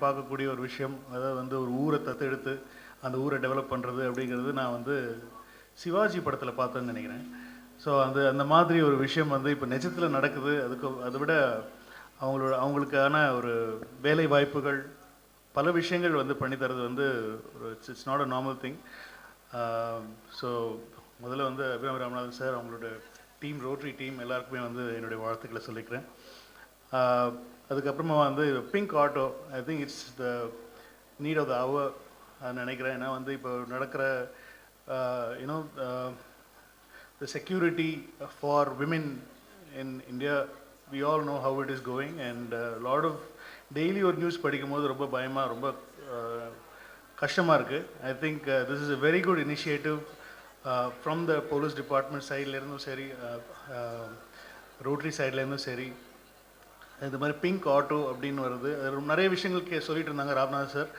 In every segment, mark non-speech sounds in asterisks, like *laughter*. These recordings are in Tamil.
பார்க்கக்கூடிய ஒரு விஷயம். அதாவது வந்து ஒரு ஊரை தத்தெடுத்து அந்த ஊரை டெவலப் பண்ணுறது அப்படிங்கிறது நான் வந்து சிவாஜி படத்தில் பார்த்தேன்னு நினைக்கிறேன். ஸோ அந்த அந்த மாதிரி ஒரு விஷயம் வந்து இப்போ நிஜத்தில் நடக்குது. அதுக்கு அதை விட அவங்களோட அவங்களுக்கான ஒரு வேலை வாய்ப்புகள் பல விஷயங்கள் வந்து பண்ணி வந்து ஒரு it's not a normal thing so முதல்ல வந்து அபிராமி ராமநாதன் சார் அவங்களோட டீம் ரோட்ரி டீம் எல்லாருக்குமே வந்து என்னுடைய வாழ்த்துக்களை சொல்லிக்கிறேன். அதுக்கப்புறமா வந்து pink auto I think it's the need of the hour நினைக்கிறேன் ஏன்னா வந்து இப்போ நடக்கிற you know the security for women in India, we all know how it is going and a lot of daily ஒரு நியூஸ் படிக்கும் போது ரொம்ப பயமாக ரொம்ப கஷ்டமாக இருக்குது I think this is a very good initiative from the police department சைட்லேருந்தும் சரி ரோட்டரி சைட்லேருந்தும் சரி இது மாதிரி பிங்க் ஆட்டோ அப்படின்னு வருது. அது நிறைய விஷயங்கள் கே சொல்லிட்டு இருந்தாங்க ராம்நாத் சார்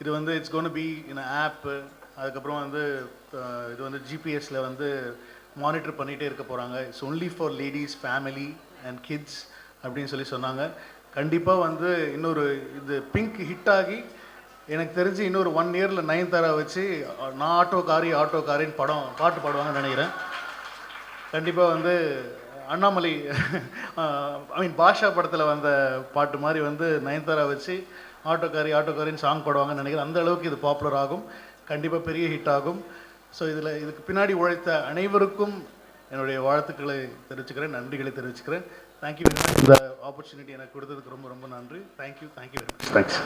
இது வந்து இட்ஸ் கோன் பி இன் ஆப்பு அதுக்கப்புறம் வந்து இது வந்து ஜிபிஎஸில் வந்து மானிட்டர் பண்ணிகிட்டே இருக்க போகிறாங்க it's only for ladies family and kids அப்படின்னு சொல்லி சொன்னாங்க. கண்டிப்பாக வந்து இன்னொரு இது பிங்க் ஹிட் ஆகி எனக்கு தெரிஞ்சு இன்னொரு ஒன் இயரில் நயன்தாரா வச்சு அஹ், நான் ஆட்டோக்காரி ஆட்டோக்காரின்னு படம் பாட்டு பாடுவாங்கன்னு நினைக்கிறேன். கண்டிப்பாக வந்து அண்ணாமலை *laughs* ஐ மீன் பாஷா படத்தில் வந்த பாட்டு மாதிரி வந்து நயன்தாரா வச்சு ஆட்டோக்காரி ஆட்டோக்காரின்னு சாங் பாடுவாங்கன்னு நினைக்கிறேன். அந்த அளவுக்கு இது பாப்புலர் ஆகும். கண்டிப்பாக பெரிய ஹிட் ஆகும். ஸோ இதில் இதுக்கு பின்னாடி உழைத்த அனைவருக்கும் என்னுடைய வாழ்த்துக்களை தெரிவிச்சுக்கிறேன் நன்றிகளை தெரிவிச்சுக்கிறேன். தேங்க்யூ வெரி மச் இந்த ஆப்பர்ச்சுனிட்டி எனக்கு கொடுத்ததுக்கு ரொம்ப ரொம்ப நன்றி. Thank you thank you very much thanks